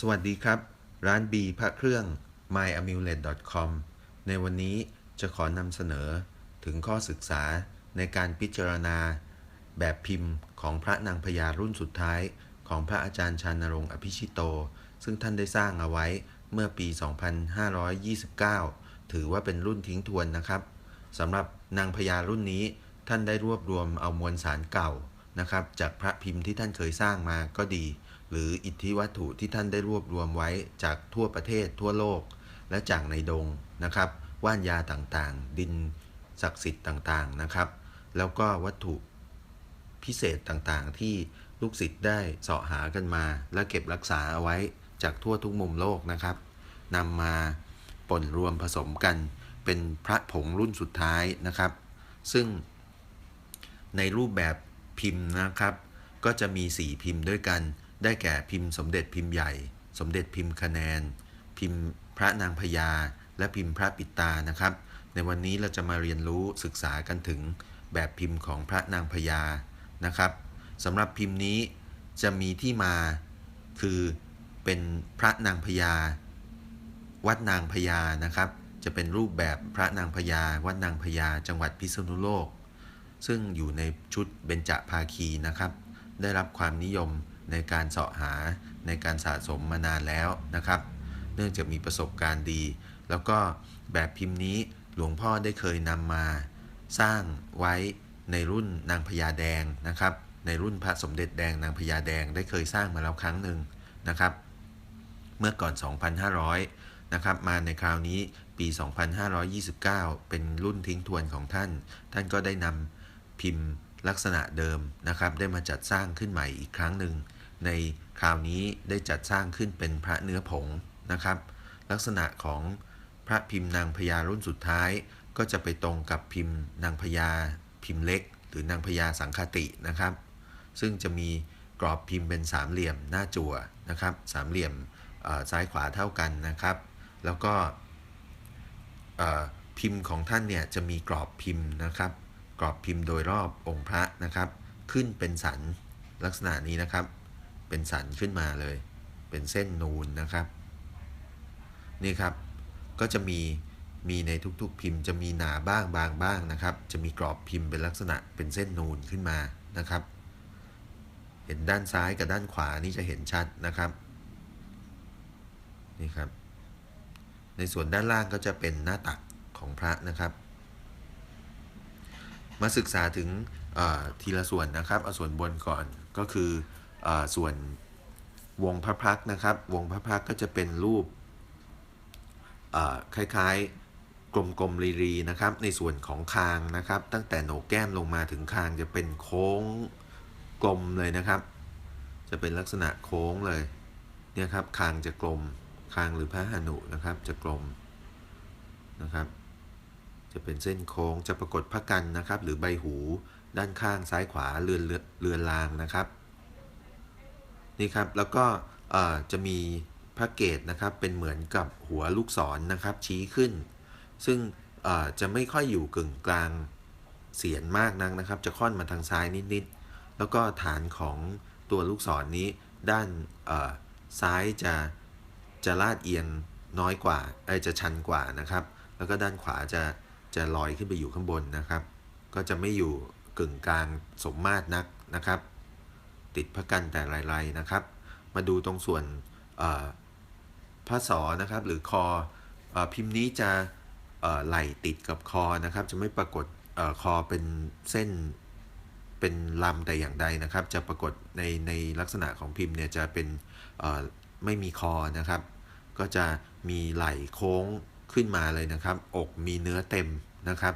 สวัสดีครับ ร้าน B พระเครื่อง myamulet.com ในวันนี้จะขอนำเสนอถึงข้อศึกษาในการพิจารณา แบบพิมพ์ของพระนางพญารุ่นสุดท้าย ของพระอาจารย์ชานรงค์อภิชิโต ซึ่งท่านได้สร้างเอาไว้เมื่อปี 2529 ถือว่าเป็นรุ่นทิ้งทวนนะครับสำหรับนางพญารุ่นนี้ท่านได้รวบรวมเอามวลสารเก่านะครับ จากพระพิมพ์ที่ท่านเคยสร้างมาก็ดี หรืออิทธิวัตถุที่ท่านได้รวบรวมไว้จากทั่วประเทศทั่วโลก และจากในดงนะครับ ว่านยาต่างๆ ดินศักดิ์สิทธิ์ต่างๆนะครับ แล้วก็วัตถุพิเศษต่างๆ ที่ลูกศิษย์ได้เสาะหากันมา และเก็บรักษาเอาไว้จากทั่วทุกมุมโลกนะครับนำมาป่นรวมผสมกันเป็นพระผงรุ่นสุดท้ายนะครับ ซึ่งในรูปแบบพิมพ์นะครับ ก็จะมี 4 พิมพ์ด้วยกัน ได้แก่พิมพ์สมเด็จพิมพ์ใหญ่ สมเด็จพิมพ์คะแนน พิมพ์พระนางพญา และพิมพ์พระปิตานะครับ ในวันนี้เราจะมาเรียนรู้ศึกษากันถึงแบบพิมพ์ของพระนางพญานะครับสำหรับพิมพ์นี้จะมีที่มาคือเป็นพระนางพญา วัดนางพญานะครับ จะเป็นรูปแบบพระนางพญา วัดนางพญา จังหวัดพิษณุโลก ซึ่งอยู่ในชุดเบญจภาคีนะครับ ได้รับความนิยม ในการเสาะหาในการสะสมมานานแล้วนะครับ เนื่องจากมีประสบการณ์ดี แล้วก็แบบพิมพ์นี้หลวงพ่อได้เคยนำมาสร้างไว้ในรุ่นนางพญาแดงนะครับ ในรุ่นพระสมเด็จแดงนางพญาแดงได้เคยสร้างมาแล้วครั้งหนึ่งนะครับ เมื่อก่อน 2,500 นะครับ มาในคราวนี้ปี 2529 เป็นรุ่นทิ้งทวนของท่าน ท่านก็ได้นำพิมพ์ ลักษณะเดิมนะครับ ได้มาจัดสร้างขึ้นใหม่อีกครั้งหนึ่ง ในคราวนี้ได้จัดสร้างขึ้นเป็นพระเนื้อผงนะครับ ลักษณะของพระพิมพ์นางพญารุ่นสุดท้าย ก็จะไปตรงกับพิมพ์นางพญาพิมพ์เล็ก หรือนางพญาสังคตินะครับ ซึ่งจะมีกรอบพิมพ์เป็นสามเหลี่ยมหน้าจั่วนะครับสามเหลี่ยมซ้ายขวาเท่ากันนะครับ แล้วก็พิมพ์ของท่านเนี่ยจะมีกรอบพิมพ์นะครับ กรอบพิมพ์โดยรอบองค์พระนะครับ ขึ้นเป็นสันลักษณะนี้นะครับ เป็นสันขึ้นมาเลย เป็นเส้นนูนนะครับ นี่ครับ ก็จะมีมีในทุกๆพิมพ์จะมีหนาบ้างบางบ้างนะครับ จะมีกรอบพิมพ์เป็นลักษณะเป็นเส้นนูนขึ้นมานะครับ เห็นด้านซ้ายกับด้านขวานี่จะเห็นชัดนะครับ นี่ครับ ในส่วนด้านล่างก็จะเป็นหน้าตักของพระนะครับ มาศึกษาถึงทีละส่วนนะครับ เอาส่วนบนก่อนก็คืออส่วนวงพระพักนะครับ วงพระพักก็จะเป็นรูปคล้ายๆกลมๆรีๆนะครับ ในส่วนของคางนะครับ ตั้งแต่โหนกแก้มลงมาถึงคางจะเป็นโค้งกลมเลยนะครับ จะเป็นลักษณะโค้งเลยเนี่ยครับคางจะกลมคางหรือพระหนุนะครับจะกลมนะครับ จะเป็นเส้นโค้งจะปรากฏพระกันนะครับ หรือใบหูด้านข้างซ้ายขวาเรือนเรือนรางนะครับ นี่ครับแล้วก็จะมีพระเกตนะครับเป็นเหมือนกับหัวลูกศรนนะครับชี้ขึ้น ซึ่งจะไม่ค่อยอยู่กึ่งกลางเสียนมากนักนะครับ จะค่อนมาทางซ้ายนิดๆแล้วก็ฐานของตัวลูกศรนนี้ด้านซ้ายจะจะลาดเอียงน้อยกว่าไอจะชันกว่านะครับ แล้วก็ด้านขวาจะ จะลอยขึ้นไปอยู่ข้างบนนะครับ ก็จะไม่อยู่กึ่งกลางสมมาตรนักนะครับ ติดพระกันแต่ไรๆนะครับ มาดูตรงส่วนพระศอนะครับหรือคออพิมพ์นี้จะไหลติดกับคอนะครับ จะไม่ปรากฏอคอเป็นเส้นเป็นลำแต่อย่างใดนะครับ จะปรากฏในในลักษณะของพิมพ์เนี่ยจะเป็นไม่มีคอนะครับ ก็จะมีไหลโค้ง ขึ้นมาเลยนะครับ อกมีเนื้อเต็มนะครับ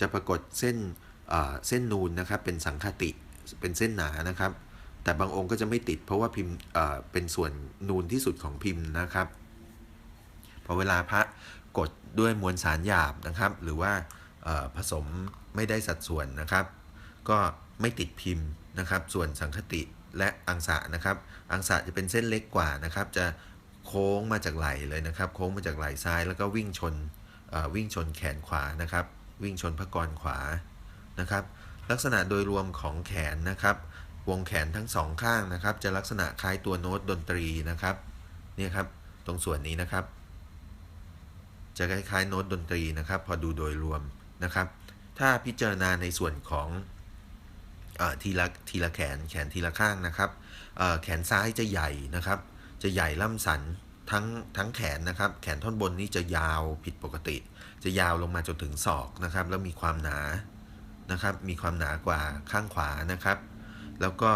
จะปรากฏเส้นเส้นนูนนะครับเป็นสังคติเป็นเส้นหนานะครับ แต่บางองค์ก็จะไม่ติดเพราะว่าพิมพ์เป็นส่วนนูนที่สุดของพิมพ์นะครับพอเวลาพระกดด้วยมวลสารหยาบนะครับ หรือว่าผสมไม่ได้สัดส่วนนะครับ ก็ไม่ติดพิมพ์นะครับ ส่วนสังคติและอังสะนะครับ อังสะจะเป็นเส้นเล็กกว่านะครับ จะ โค้งมาจากไหลเลยนะครับ โค้งมาจากไหลซ้ายแล้วก็วิ่งชนวิ่งชนแขนขวานะครับ วิ่งชนพระกรขวานะครับ ลักษณะโดยรวมของแขนนะครับ วงแขนทั้งสองข้างนะครับ จะลักษณะคล้ายตัวโน้ตดนตรีนะครับเนี่ยครับตรงส่วนนี้นะครับ จะคล้ายๆโน้ตดนตรีนะครับ พอดูโดยรวมนะครับ ถ้าพิจารณาในส่วนของอทีละทีละแขนแขนทีละข้างนะครับแขนซ้ายจะใหญ่นะครับ จะใหญ่ล่ำสันทั้งทั้งแขนนะครับ แขนท่อนบนนี่จะยาวผิดปกติ จะยาวลงมาจนถึงศอกนะครับ แล้วมีความหนานะครับ มีความหนากว่าข้างขวานะครับ แล้วก็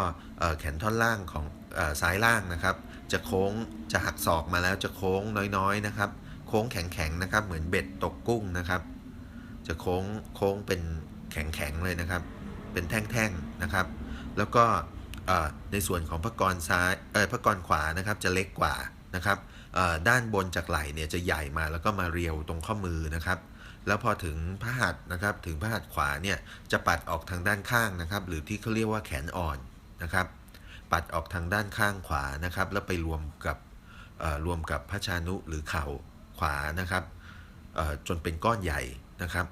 แขนท่อนล่างของอซ้ายล่างนะครับ จะโค้งจะหักศอกมาแล้วจะโค้งน้อยๆนะครับ โค้งแข็งๆนะครับ เหมือนเบ็ดตกกุ้งนะครับ จะโค้งโค้งเป็นแข็งๆเลยนะครับ เป็นแท่งๆนะครับ แล้วก็ ในส่วนของพระกรซ้ายเออพระกรขวานะครับจะเล็กกว่านะครับด้านบนจากไหล่เนี่ยจะใหญ่มาแล้วก็มาเรียวตรงข้อมือนะครับ แล้วพอถึงพระหัตถ์นะครับถึงพระหัตถ์ขวาเนี่ยจะปัดออกทางด้านข้างนะครับ หรือที่เขาเรียกว่าแขนอ่อนนะครับ ปัดออกทางด้านข้างขวานะครับ แล้วไปรวมกับรวมกับพระชานุหรือเข่าขวานะครับจนเป็นก้อนใหญ่นะครับ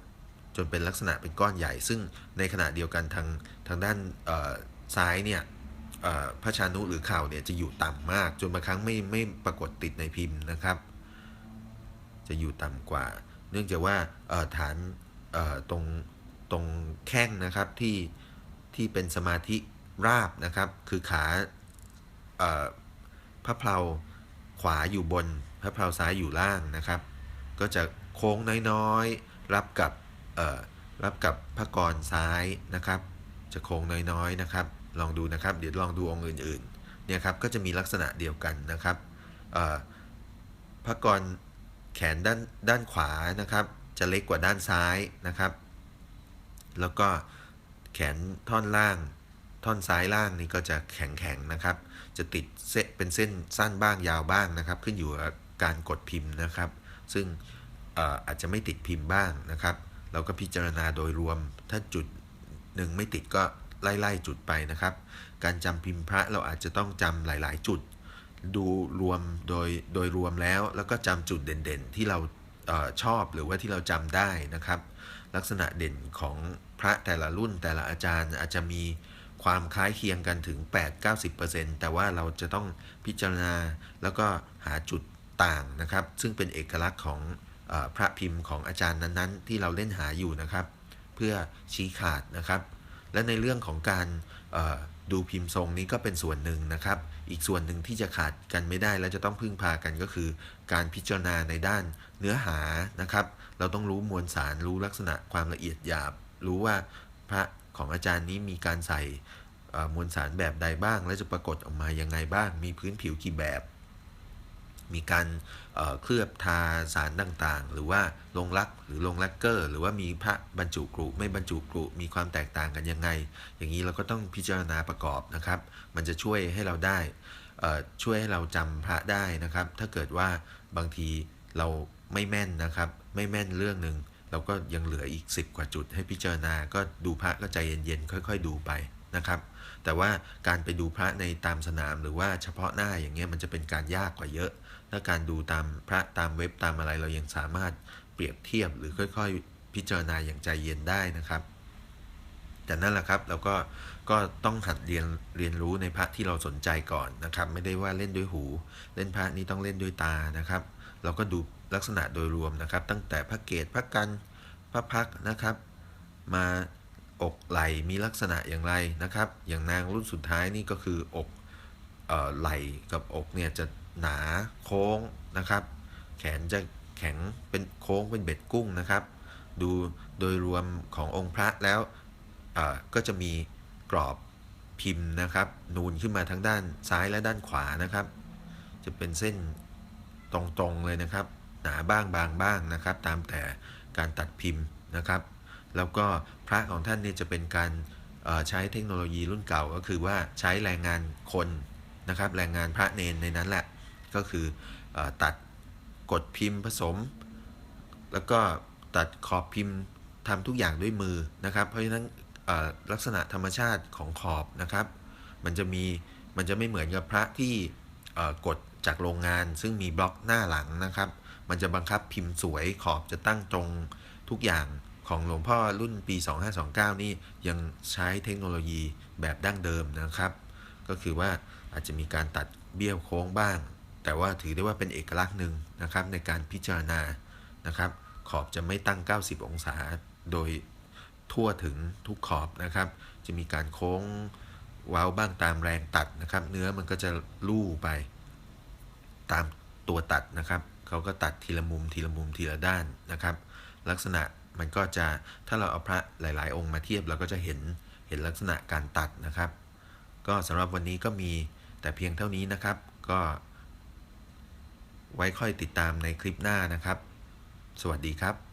จนเป็นลักษณะเป็นก้อนใหญ่ ซึ่งในขณะเดียวกันทางทางด้านซ้ายเนี่ย พระชานุหรือข่าวเนี่ยจะอยู่ต่ำมาก จนบางครั้งไม่ไม่ปรากฏติดในพิมพ์นะครับ จะอยู่ต่ำกว่า เนื่องจากว่าฐานตรงตรงแข้งนะครับที่ที่เป็นสมาธิราบนะครับ คือขาอพระเพลาขวาอยู่บนพระเพลาซ้ายอยู่ล่างนะครับ ก็จะโค้งน้อยๆ รับกับรับกับพระกรซ้ายนะครับ จะโค้งน้อยๆนะครับ ลองดูนะครับ เดี๋ยวลองดูองค์อื่นๆเนี่ยครับก็จะมีลักษณะเดียวกันนะครับพระกรแขนด้านด้านขวานะครับ จะเล็กกว่าด้านซ้ายนะครับ แล้วก็แขนท่อนล่าง ท่อนซ้ายล่างนี่ก็จะแข็งๆนะครับ จะติดเส้นเป็นเส้นสั้นบ้างยาวบ้างนะครับ ขึ้นอยู่กับการกดพิมพ์นะครับ ซึ่งอ่ออาจจะไม่ติดพิมพ์บ้างนะครับ เราก็พิจารณาโดยรวมถ้าจุดหนึ่งไม่ติดก็ ไล่ๆจุดไปนะครับ การจำพิมพ์พระเราอาจจะต้องจำหลาย ๆ จุด ดูรวมโดยโดยรวมแล้ว แล้วก็จำจุดเด่นๆ ที่เราเออชอบหรือว่าที่เราจำได้นะครับ ลักษณะเด่นของพระแต่ละรุ่นแต่ละอาจารย์อาจจะมีความคล้ายเคียงกันถึง 8-90%แต่ว่าเราจะต้องพิจารณาแล้วก็หาจุดต่างนะครับ ซึ่งเป็นเอกลักษณ์ของอพระพิมพ์ของอาจารย์นั้นๆ ที่เราเล่นหาอยู่นะครับ เพื่อชี้ขาดนะครับ และในเรื่องของการดูพิมพ์ทรงนี้ก็เป็นส่วนหนึ่งนะครับ อีกส่วนหนึ่งที่จะขาดกันไม่ได้และจะต้องพึ่งพากันก็คือ การพิจารณาในด้านเนื้อหานะครับ เราต้องรู้มวลสารรู้ลักษณะความละเอียดหยาบ รู้ว่าพระของอาจารย์นี้มีการใส่มวลสารแบบใดบ้าง และจะปรากฏออกมายังไงบ้าง มีพื้นผิวกี่แบบ มีการเเคลือบทาสารต่างๆ หรือว่าลงลักหรือลงลักเกอร์ หรือว่ามีพระบรรจุกรุไม่บรรจุกรุมีความแตกต่างกันยังไง อย่างนี้เราก็ต้องพิจารณาประกอบนะครับ มันจะช่วยให้เราได้ช่วยให้เราจำพระได้นะครับ ถ้าเกิดว่าบางทีเราไม่แม่นนะครับ ไม่แม่นเรื่องหนึ่งเราก็ยังเหลืออีก 10 กว่าจุดให้พิจารณา ก็ดูพระก็ใจเย็นๆ ค่อย ๆ ดูไปนะครับ แต่ว่าการไปดูพระในตามสนามหรือว่าเฉพาะหน้าอย่างเงี้ยมันจะเป็นการยากกว่าเยอะ ถ้าการดูตามพระตามเว็บตามอะไรเรายังสามารถเปรียบเทียบหรือค่อยๆ พิจารณาอย่างใจเย็นได้นะครับแต่นั่นแหละครับเราก็ก็ต้องหัดเรียนเรียนรู้ในพระที่เราสนใจก่อนนะครับ ไม่ได้ว่าเล่นด้วยหู เล่นพระนี้ต้องเล่นด้วยตานะครับ เราก็ดูลักษณะโดยรวมนะครับ ตั้งแต่พระเกศพระกันพระพักนะครับ มาอกไหลมีลักษณะอย่างไรนะครับ อย่างนางรุ่นสุดท้ายนี่ก็คืออกออไหลกับอกเนี่ยจะ หนาโค้งนะครับ แขนจะแข็งเป็นโค้งเป็นเบ็ดกุ้งนะครับ ดูโดยรวมขององค์พระแล้วก็จะมีกรอบพิมพ์นะครับ นูนขึ้นมาทั้งด้านซ้ายและด้านขวานะครับ จะเป็นเส้นตรงๆเลยนะครับ หนาบ้างบางบ้างนะครับ ตามแต่การตัดพิมพ์นะครับ แล้วก็พระของท่านนี่จะเป็นการใช้เทคโนโลยีรุ่นเก่าก็คือว่าใช้แรงงานคนนะครับ แรงงานพระเนนในนั้นแหละ ก็คืออตัดกดพิมพ์ผสม แล้วก็ตัดขอบพิมพ์ทำทุกอย่างด้วยมือนะครับ เพราะฉะนั้นลักษณะธรรมชาติของขอบนะครับ มันจะมีมันจะไม่เหมือนกับพระที่กดจากโรงงาน ซึ่งมีบล็อกหน้าหลังนะครับ มันจะบังคับพิมพ์สวยขอบจะตั้งตรงทุกอย่างของหลวงพ่อรุ่นปี 2529 นี่ยังใช้เทคโนโลยีแบบดั้งเดิมนะครับ ก็คือว่าอาจจะมีการตัดเบี้ยวโค้งบ้าง แต่ว่าถือได้ว่าเป็นเอกลักษณ์หนึ่งนะครับในการพิจารณานะครับ ขอบจะไม่ตั้ง 90 องศาโดยทั่วถึงทุกขอบนะครับ จะมีการโค้งเว้าบ้างตามแรงตัดนะครับ เนื้อมันก็จะลู่ไปตามตัวตัดนะครับเขาก็ตัดทีละมุมทีละมุมทีละด้านนะครับ ลักษณะมันก็จะถ้าเราเอาพระหลาย ๆ องค์มาเทียบเราก็จะเห็นเห็นลักษณะการตัดนะครับ ก็สำหรับวันนี้ก็มีแต่เพียงเท่านี้นะครับ ก็ ไว้ค่อยติดตามในคลิปหน้านะครับ สวัสดีครับ